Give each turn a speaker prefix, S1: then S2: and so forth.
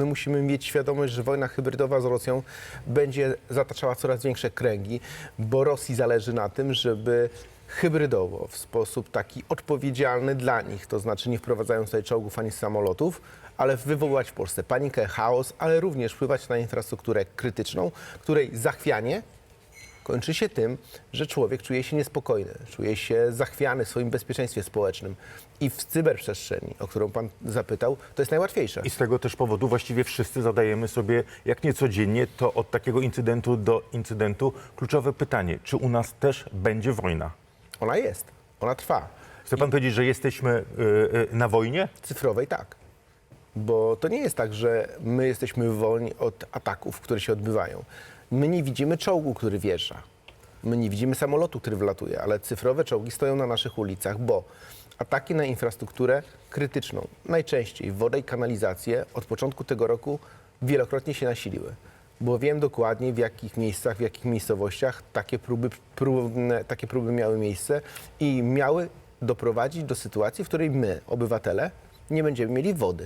S1: my musimy mieć świadomość, że wojna hybrydowa z Rosją będzie zataczała coraz większe kręgi, bo Rosji zależy na tym, żeby hybrydowo, w sposób taki odpowiedzialny dla nich, to znaczy nie wprowadzając tutaj czołgów ani samolotów, ale wywoływać w Polsce panikę, chaos, ale również wpływać na infrastrukturę krytyczną, której zachwianie kończy się tym, że człowiek czuje się niespokojny, czuje się zachwiany w swoim bezpieczeństwie społecznym. I w cyberprzestrzeni, o którą pan zapytał, to jest najłatwiejsze.
S2: I z tego też powodu właściwie wszyscy zadajemy sobie, jak nie codziennie, to od takiego incydentu do incydentu, kluczowe pytanie, czy u nas też będzie wojna?
S1: Ona jest, ona trwa.
S2: Chce pan powiedzieć, że jesteśmy y, y, na wojnie?
S1: Cyfrowej tak. Bo to nie jest tak, że my jesteśmy wolni od ataków, które się odbywają. My nie widzimy czołgu, który wjeżdża. My nie widzimy samolotu, który wlatuje, ale cyfrowe czołgi stoją na naszych ulicach, bo ataki na infrastrukturę krytyczną, najczęściej wodę i kanalizację, od początku tego roku wielokrotnie się nasiliły. Bo wiem dokładnie w jakich miejscach, w jakich miejscowościach takie próby, takie próby miały miejsce i miały doprowadzić do sytuacji, w której my, obywatele, nie będziemy mieli wody.